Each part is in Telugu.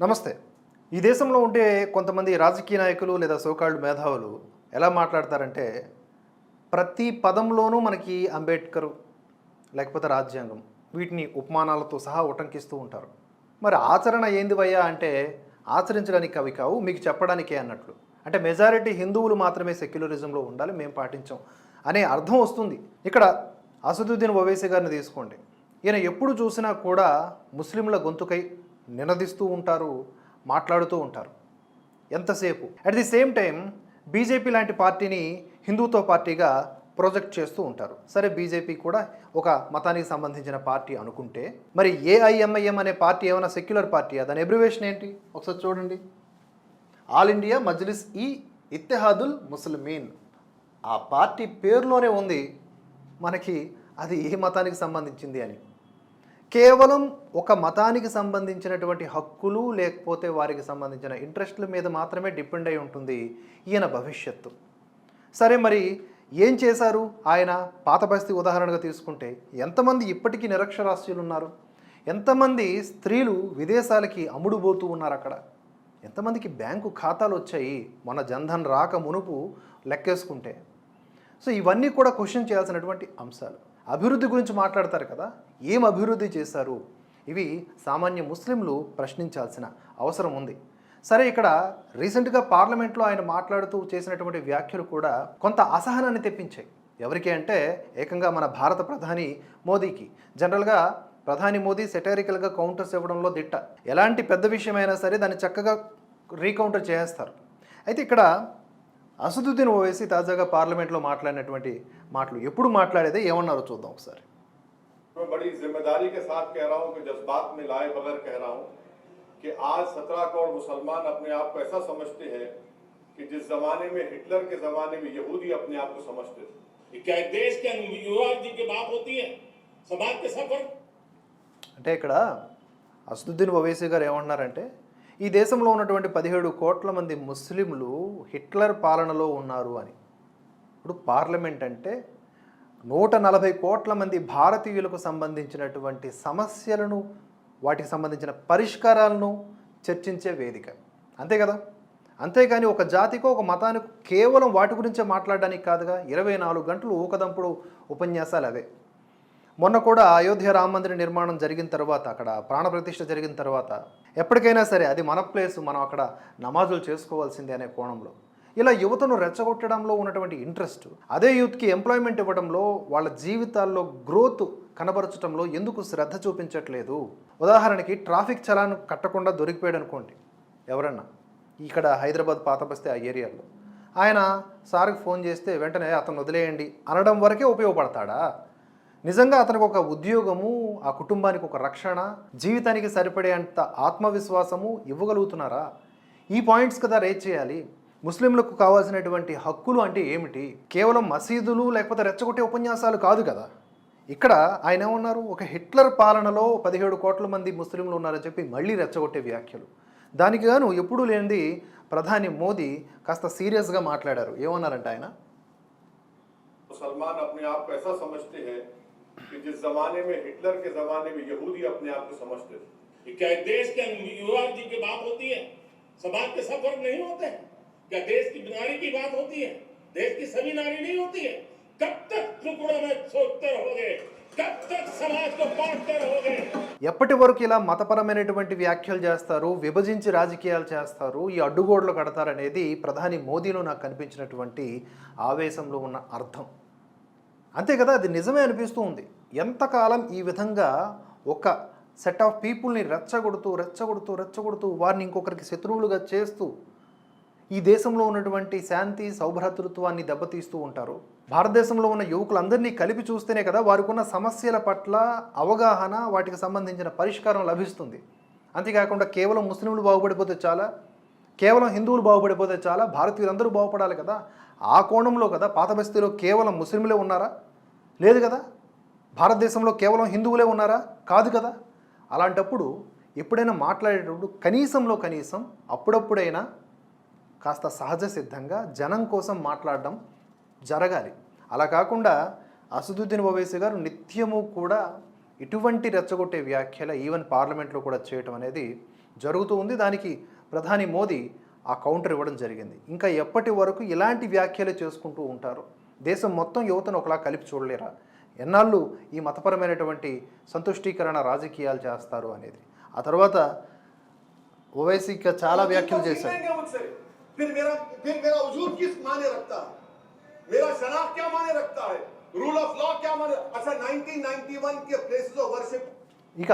నమస్తే. ఈ దేశంలో ఉండే కొంతమంది రాజకీయ నాయకులు లేదా సోకాళ్ళు మేధావులు ఎలా మాట్లాడతారంటే ప్రతి పదంలోనూ మనకి అంబేద్కర్ లేకపోతే రాజ్యాంగం వీటిని ఉపమానాలతో సహా ఉటంకిస్తూ ఉంటారు. మరి ఆచరణ ఏంది వయ్యా అంటే ఆచరించడానికి అవి కావు మీకు చెప్పడానికే అన్నట్లు. అంటే మెజారిటీ హిందువులు మాత్రమే సెక్యులరిజంలో ఉండాలి మేము పాటించాం అనే అర్థం వస్తుంది. ఇక్కడ అసదుద్దీన్ ఒవైసీ గారిని తీసుకోండి. ఈయన ఎప్పుడు చూసినా కూడా ముస్లింల గొంతుకై నినదిస్తూ ఉంటారు మాట్లాడుతూ ఉంటారు. ఎంతసేపు? At the same time BJP లాంటి పార్టీని హిందుత్వ పార్టీగా ప్రొజెక్ట్ చేస్తూ ఉంటారు. సరే బీజేపీ కూడా ఒక మతానికి సంబంధించిన పార్టీ అనుకుంటే మరి ఏఐఎంఐఎం అనే పార్టీ ఏమైనా సెక్యులర్ పార్టీ దాని ఎబ్రివేషన్ ఏంటి? ఒకసారి చూడండి. ఆల్ ఇండియా మజ్లిస్ ఈ ఇత్తెహాదుల్ ముస్లిమీన్. ఆ పార్టీ పేరులోనే ఉంది. మనకి అది ఏ మతానికి సంబంధించింది అని. కేవలం ఒక మతానికి సంబంధించినటువంటి హక్కులు లేకపోతే వారికి సంబంధించిన ఇంట్రెస్ట్ల మీద మాత్రమే డిపెండ్ అయి ఉంటుంది ఈయన భవిష్యత్తు. సరే మరి ఏం చేశారు? ఆయన పాత పరిస్థితి ఉదాహరణగా తీసుకుంటే ఎంతమంది ఇప్పటికీ నిరక్షరాస్యులు ఉన్నారు? ఎంతమంది స్త్రీలు విదేశాలకి అమ్ముడుపోతూ ఉన్నారు అక్కడ? ఎంతమందికి బ్యాంకు ఖాతాలు వచ్చాయి? మన జన్ధన్ రాక మునుపు లెక్కేసుకుంటే. సో ఇవన్నీ కూడా క్వశ్చన్ చేయాల్సినటువంటి అంశాలు. అభివృద్ధి గురించి మాట్లాడతారు కదా ఏం అభివృద్ధి చేశారు? ఇవి సామాన్య ముస్లింలు ప్రశ్నించాల్సిన అవసరం ఉంది. సరే ఇక్కడ రీసెంట్గా పార్లమెంట్లో ఆయన మాట్లాడుతూ చేసినటువంటి వ్యాఖ్యలు కూడా కొంత అసహనాన్ని తెప్పించాయి. ఎవరికి అంటే ఏకంగా మన భారత ప్రధాని మోదీకి. జనరల్గా ప్రధాని మోదీ సెటరికల్గా కౌంటర్స్ ఇవ్వడంలో దిట్ట. ఎలాంటి పెద్ద విషయమైనా సరే దాన్ని చక్కగా రీకౌంటర్ చేస్తారు అయితే ఇక్కడ అసదుద్దీన్ ఓవైసీ తాజాగా పార్లమెంట్లో మాట్లాడినటువంటి మాటలు ఎప్పుడు మాట్లాడేదే ఏమన్నారో చూద్దాం ఒకసారి मैं बड़ी जिम्मेदारी के साथ कह रहा हूं कि जज्बात में लाए बगैर कह रहा हूं कि आज सत्रह करोड़ मुसलमान अपने आप को ऐसा समझते हैं कि जिस जमाने में हिटलर के जमाने में यहूदी अपने आप को समझते थे कि क्या देश के युवराज जी की बात होती है समाज के सब वर्ग అంటే ఇక్కడ అసదుద్దీన్ ఓవైసీ గారు ఏమంటున్నారంటే ఈ దేశంలో ఉన్నటువంటి పదిహేడు కోట్ల మంది ముస్లింలు హిట్లర్ పాలనలో ఉన్నారు అని. ఇప్పుడు పార్లమెంట్ అంటే నూట నలభై కోట్ల మంది భారతీయులకు సంబంధించినటువంటి సమస్యలను వాటికి సంబంధించిన పరిష్కారాలను చర్చించే వేదిక. అంతే కదా? అంతేగాని ఒక జాతికో ఒక మతానికి కేవలం వాటి గురించే మాట్లాడడానికి కాదుగా. ఇరవై నాలుగు గంటలు ఊకదంపుడు ఉపన్యాసాలు అవే. మొన్న కూడా అయోధ్య రామ మందిర నిర్మాణం జరిగిన తర్వాత అక్కడ ప్రాణప్రతిష్ఠ జరిగిన తర్వాత ఎప్పటికైనా సరే అది మన ప్లేస్ మనం అక్కడ నమాజులు చేసుకోవాల్సిందే అనే కోణంలో. ఇలా యువతను రెచ్చగొట్టడంలో ఉన్నటువంటి ఇంట్రెస్ట్ అదే యూత్కి ఎంప్లాయ్మెంట్ ఇవ్వడంలో వాళ్ళ జీవితాల్లో గ్రోత్ కనబరచడంలో ఎందుకు శ్రద్ధ చూపించట్లేదు? ఉదాహరణకి ట్రాఫిక్ చలాన్ కట్టకుండా దొరికిపోయాడు అనుకోండి ఎవరన్నా ఇక్కడ హైదరాబాద్ పాత బస్తే ఆ ఏరియాలో. ఆయన సార్కి ఫోన్ చేస్తే వెంటనే అతను వదిలేయండి అనడం వరకే ఉపయోగపడతాడా? నిజంగా అతనికి ఒక ఉద్యోగము ఆ కుటుంబానికి ఒక రక్షణ జీవితానికి సరిపడే అంత ఆత్మవిశ్వాసము ఇవ్వగలుగుతున్నారా? ఈ పాయింట్స్ కదా రేజ్ చేయాలి. ముస్లింలకు కావాల్సినటువంటి హక్కులు అంటే ఏమిటి? కేవలం మసీదులు లేకపోతే రెచ్చగొట్టే ఉపన్యాసాలు కాదు కదా. ఇక్కడ ఆయన ఏమన్నారు? ఒక హిట్లర్ పాలనలో పదిహేడు కోట్ల మంది ముస్లింలు ఉన్నారని చెప్పి మళ్ళీ రెచ్చగొట్టే వ్యాఖ్యలు. దానికి గాను ఎప్పుడూ లేనిది ప్రధాని మోదీ కాస్త సీరియస్గా మాట్లాడారు. ఏమన్నారంట ఆయన? సల్మాన్ ఆప్ को ऐसा समझते हैं कि जिस जमाने में हिटलर के जमाने में यहूदी अपने आप को समझते थे कि क्या देश के युवराज जी की बात होती है समाज के सब वर्ग नहीं होते हैं क्या देश की नारी की बात होती है देश की सभी नारी नहीं होती है कब तक टुकड़ों में सोचते रहोगे कब तक समाज को बांटते रहोगे ఎప్పటి వరకు ఇలా మతపరమైనటువంటి వ్యాఖ్యలు చేస్తారు విభజించి రాజకీయాలు చేస్తారు ఈ అడ్డుగోడలు కడతారనేది ప్రధాని మోదీలో నాకు కనిపించినటువంటి ఆవేశంలో ఉన్న అర్థం అంతే కదా అది నిజమే అనిపిస్తూ ఉంది. ఎంతకాలం ఈ విధంగా ఒక సెట్ ఆఫ్ పీపుల్ని రెచ్చగొడుతూ రెచ్చగొడుతూ రెచ్చగొడుతూ వారిని ఇంకొకరికి శత్రువులుగా చేస్తూ ఈ దేశంలో ఉన్నటువంటి శాంతి సౌభ్రాతృత్వాన్ని దెబ్బతీస్తూ ఉంటారు. భారతదేశంలో ఉన్న యువకులందరినీ కలిపి చూస్తేనే కదా వారికి ఉన్న సమస్యల పట్ల అవగాహన వాటికి సంబంధించిన పరిష్కారం లభిస్తుంది. అంతేకాకుండా కేవలం ముస్లింలు బాగుపడిపోతే చాలా కేవలం హిందువులు బాగుపడిపోతే చాలా భారతీయులందరూ బాగుపడాలి కదా. ఆ కోణంలో కదా పాత బస్తీలో కేవలం ముస్లింలే ఉన్నారా? లేదు కదా? భారతదేశంలో కేవలం హిందువులే ఉన్నారా? కాదు కదా? అలాంటప్పుడు ఎప్పుడైనా మాట్లాడేటప్పుడు కనీసంలో కనీసం అప్పుడప్పుడైనా కాస్త సహజ సిద్ధంగా జనం కోసం మాట్లాడడం జరగాలి. అలా కాకుండా అసదుద్దీన్ ఓవైసీ గారు నిత్యము కూడా ఇటువంటి రెచ్చగొట్టే వ్యాఖ్యలు ఈవెన్ పార్లమెంట్లో కూడా చేయటం అనేది జరుగుతూ ఉంది. దానికి ప్రధాని మోదీ ఆ కౌంటర్ ఇవ్వడం జరిగింది. ఇంకా ఎప్పటి వరకు ఇలాంటి వ్యాఖ్యలు చేసుకుంటూ ఉంటారు? దేశం మొత్తం యువతను ఒకలా కలిపి చూడలేరా ఎన్నాళ్ళు ఈ మతపరమైనటువంటి సంతుష్టీకరణ రాజకీయాలు చేస్తారు అనేది ఆ తర్వాత ఓవైసీ ఇంకా చాలా వ్యాఖ్యలు చేశారు सीखेंगे मुझसे फिर मेरा फिर मेरा वजूद किस माने रखता है मेरा शनाख्त क्या माने रखता है रूल ऑफ लॉ क्या माने अच्छा 1991 के प्लेसेस ऑफ वर्शिप ఇక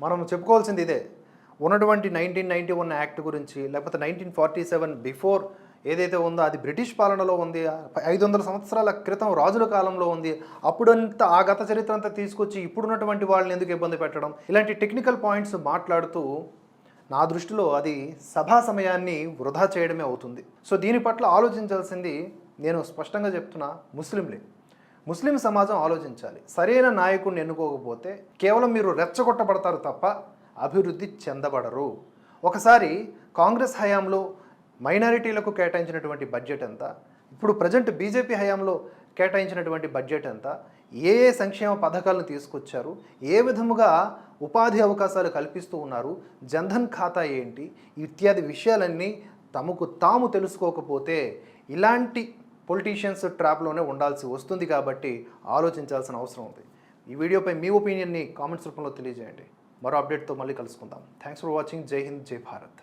మనం చెప్పుకోవాల్సింది ఇదే ఉన్నటువంటి నైన్టీన్ నైన్టీ వన్ యాక్ట్ గురించి లేకపోతే నైన్టీన్ ఫార్టీ సెవెన్ బిఫోర్ ఏదైతే ఉందో అది బ్రిటిష్ పాలనలో ఉంది. ఐదు వందల సంవత్సరాల క్రితం రాజుల కాలంలో ఉంది. అప్పుడంతా ఆ గత చరిత్ర అంతా తీసుకొచ్చి ఇప్పుడున్నటువంటి వాళ్ళని ఎందుకు ఇబ్బంది పెట్టడం? ఇలాంటి టెక్నికల్ పాయింట్స్ మాట్లాడుతూ నా దృష్టిలో అది సభా సమయాన్ని వృధా చేయడమే అవుతుంది. సో దీని పట్ల ఆలోచించాల్సింది నేను స్పష్టంగా చెప్తున్నా ముస్లింలే. ముస్లిం సమాజం ఆలోచించాలి. సరైన నాయకుడిని ఎన్నుకోకపోతే కేవలం మీరు రెచ్చగొట్టబడతారు తప్ప అభివృద్ధి చెందబడరు. ఒకసారి కాంగ్రెస్ హయాంలో మైనారిటీలకు కేటాయించినటువంటి బడ్జెట్ ఎంత? ఇప్పుడు ప్రజెంట్ బీజేపీ హయాంలో కేటాయించినటువంటి బడ్జెట్ ఎంత? ఏ ఏ సంక్షేమ పథకాలను తీసుకొచ్చారు? ఏ విధముగా ఉపాధి అవకాశాలు కల్పిస్తూ ఉన్నారు? జన్ధన్ ఖాతా ఏంటి? ఇత్యాది విషయాలన్నీ తమకు తాము తెలుసుకోకపోతే ఇలాంటి పొలిటీషియన్స్ ట్రాప్లోనే ఉండాల్సి వస్తుంది కాబట్టి ఆలోచించాల్సిన అవసరం ఉంది. ఈ వీడియోపై మీ ఒపీనియన్ని కామెంట్స్ రూపంలో తెలియజేయండి. మరో అప్డేట్తో మళ్ళీ కలుసుకుందాం. Thanks for watching. జై హింద్ జై భారత్.